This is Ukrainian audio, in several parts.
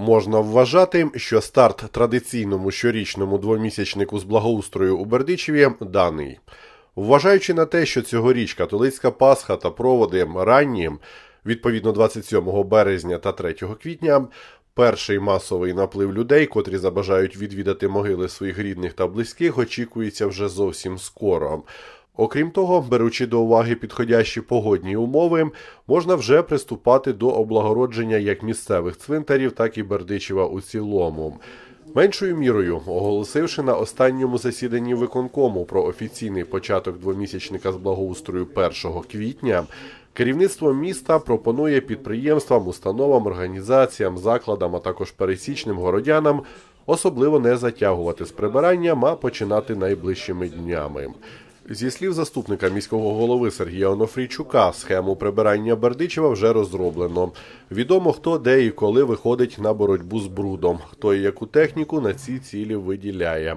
Можна вважати, що старт традиційному щорічному двомісячнику з благоустрою у Бердичеві даний. Вважаючи на те, що цьогоріч католицька Пасха та проводи ранні, відповідно 27 березня та 3 квітня, перший масовий наплив людей, котрі забажають відвідати могили своїх рідних та близьких, очікується вже зовсім скоро. Окрім того, беручи до уваги підходящі погодні умови, можна вже приступати до облагородження як місцевих цвинтарів, так і Бердичева у цілому. Меншою мірою, оголосивши на останньому засіданні виконкому про офіційний початок двомісячника з благоустрою 1 квітня, керівництво міста пропонує підприємствам, установам, організаціям, закладам, а також пересічним городянам особливо не затягувати з прибиранням, а починати найближчими днями. Зі слів заступника міського голови Сергія Онофрійчука, схему прибирання Бердичева вже розроблено. Відомо, хто де і коли виходить на боротьбу з брудом, хто і яку техніку на ці цілі виділяє.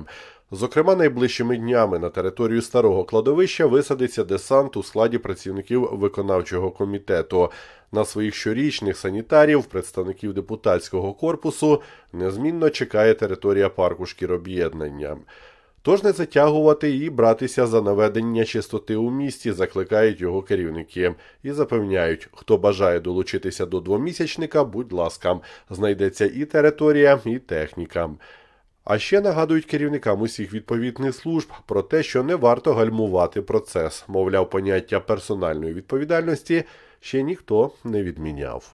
Зокрема, найближчими днями на територію старого кладовища висадиться десант у складі працівників виконавчого комітету. На своїх щорічних санітарів, представників депутатського корпусу, незмінно чекає територія парку шкіроб'єднання. Тож не затягувати і братися за наведення чистоти у місті, закликають його керівники і запевняють, хто бажає долучитися до двомісячника, будь ласка, знайдеться і територія, і техніка. А ще нагадують керівникам усіх відповідних служб про те, що не варто гальмувати процес, мовляв, поняття персональної відповідальності ще ніхто не відміняв.